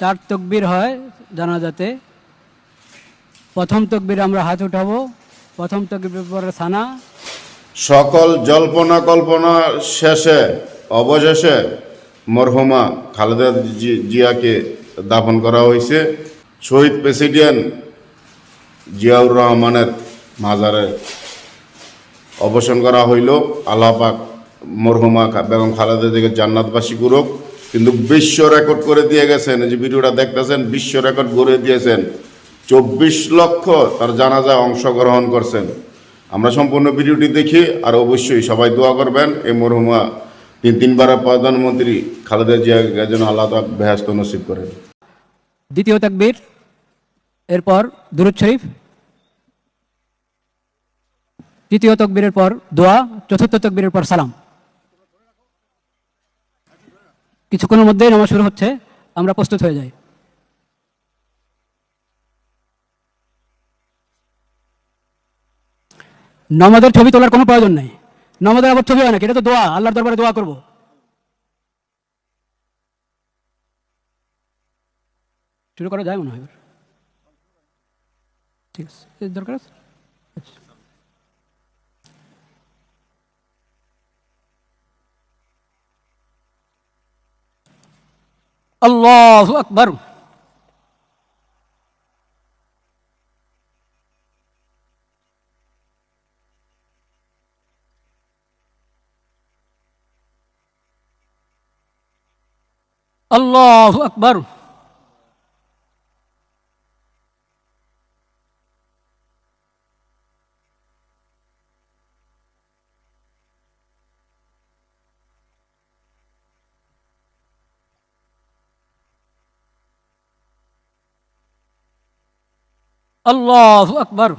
চার তকবির হয় জানাজাতে। প্রথম তকবির আমরা হাত উঠাবো, প্রথম তকবির পরে সানা। সকল জল্পনা কল্পনা শেষে, অবশেষে মরহুমা খালেদা জিয়াকে দাফন করা হয়েছে। শহীদ প্রেসিডেন্ট জিয়াউর রহমানের মাজারে অবসান করা হইল। আল্লাহ পাক মরহুমা বেগম খালেদা জিয়াকে জান্নাতবাসী করুক। কিন্তু বিশ্ব রেকর্ড করে দিয়ে গেছেন। যে ভিডিওটা দেখতেছেন, বিশ্ব রেকর্ড করে দিয়েছেন। চব্বিশ লক্ষ তার জানাজায় অংশগ্রহণ করছেন। আমরা সম্পূর্ণ ভিডিওটি দেখি আর অবশ্যই সবাই দোয়া করবেন। এই মরহুমা তিন তিনবারের প্রধানমন্ত্রী খালেদা জিয়া যেন আল্লাহ তাক বেহাস্ত নসিব করেন। দ্বিতীয় তকবির, এরপর দুরুদ শরীফ। তৃতীয় তকবীরের পর দোয়া, চতুর্থ তকবীরের পর সালাম। কিছুক্ষণের মধ্যেই নামাজ শুরু হচ্ছে, আমরা প্রস্তুত হয়ে যাই। নমাজের ছবি তোলার কোনো প্রয়োজন নেই। নমাজের আবার ছবি হয় না এটা তো দোয়া, আল্লাহর দরবারে দোয়া করব। শুরু করা যায় মনে হয়। ঠিক আছে। দরকার আছে? আচ্ছা। الله أكبر. الله أكبر. الله أكبر.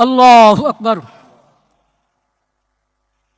الله أكبر.